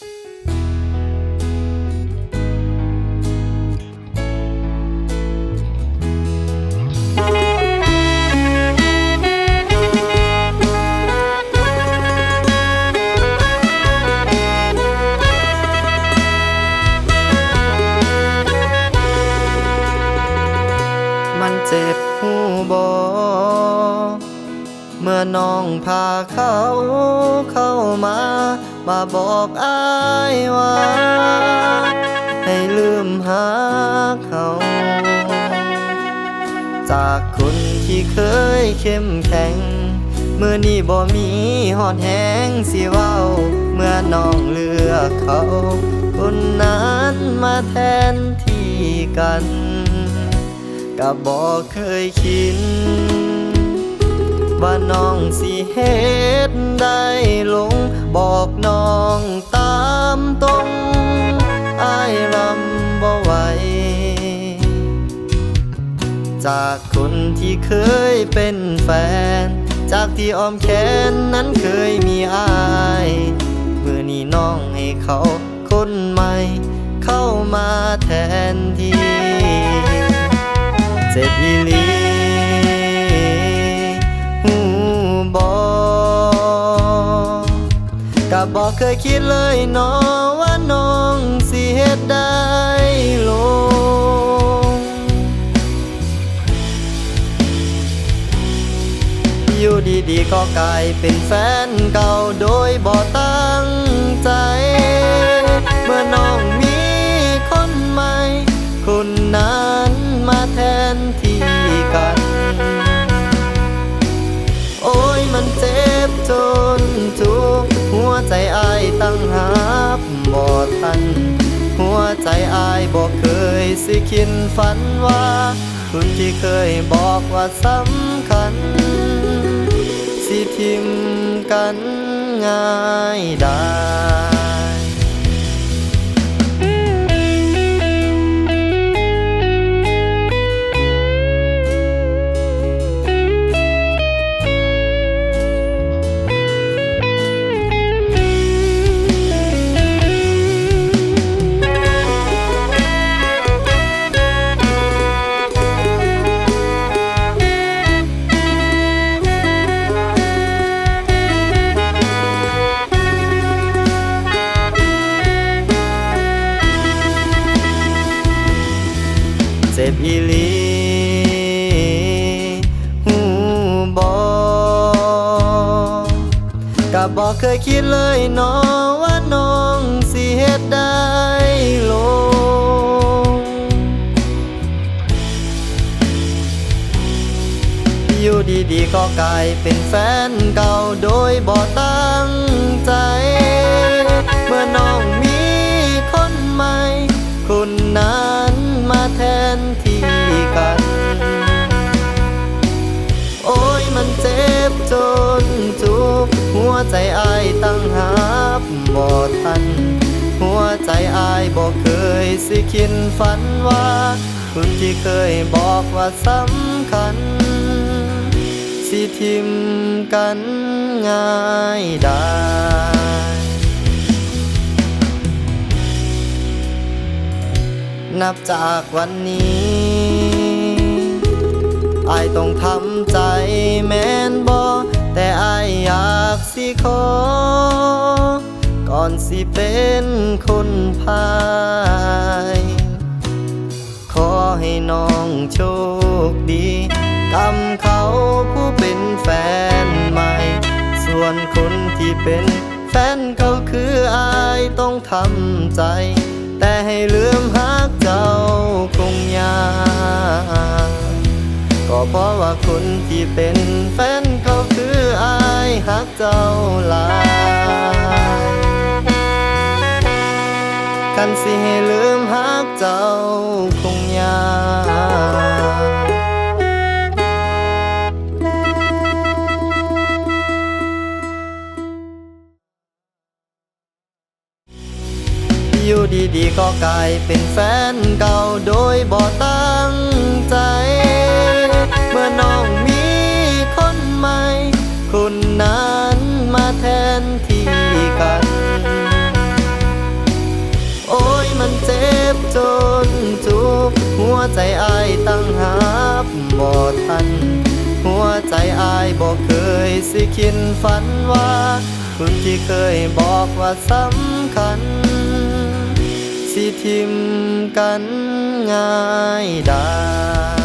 มันเจ็บหูบอ เมื่อน้องพาเขาเข้ามา มาบอกอายว่า ให้ลืมหาเขา จากคนที่เคยเข้มแข็ง เมื่อนี้บ่มีหอดแหงสิเว้า เมื่อน้องเลือกเขา คนนั้นมาแทนที่กันก็บอกเคยคิดว่าน้องสิเฮ็ด ได้ลง บอกน้องตามตรงอายลำบ่ไหว จากคนที่เคยเป็นแฟน จากที่อ้อมแขนนั้นเคยมีอายเมื่อนี้น้องให้เขาคนใหม่ เข้ามาแทนที่เจ็บอีลี บอกเคยคิดเลยนาะว่าน้องสิเฮ็ดได้ลง อยู่ดีๆก็กลายเป็นแฟนเก่าโดยบ่ตั้งใจ เมื่อน้องมีคนใหม่คนนั้นมาแทนที่กันโอ้ยมันเจ็บจนจุก ใจอายตั้งหาบ่ทัน หัวใจอายบอกเคยสิคิดฝันว่า คุณที่เคยบอกว่าสำคัญ สิทิมกันง่ายได้ หูบอกับอกเคยคิดเลยเนาะว่าน้องสิเฮ็ดได้ลง อยู่ดีๆก็กลายเป็นแฟนเก่าโดยบ่ตั้ง ใจอายตั้งหาบ่ทัน หัวใจอายบอกเคยสิคิดฝันว่าคุณที่เคยบอกว่าสำคัญ สิทิมกันง่ายได้นับจากวันนี้ อายต้องทำใจ สิขอ ก่อนสิเป็นคนพาย ขอให้น้องโชคดีกำเขาผู้เป็นแฟนใหม่ ส่วนคนที่เป็นแฟนเขาคืออายต้องทำใจ แต่ให้ลืมหักเจ้าคงยากก็เพราะว่าคนที่เป็นแฟนเขาคือ หักเจ้าหลายกันสิให้ลืมหักเจ้าคงยากอยู่ดีๆก็กลายเป็นแฟนเก่าโดยบ่ตั้ง วใจอายตั้งหับบ่ทัน หัวใจอายบอกเคยสิคินฝันว่าคุณที่เคยบอกว่าสำคัญ สิทิมกันง่ายได้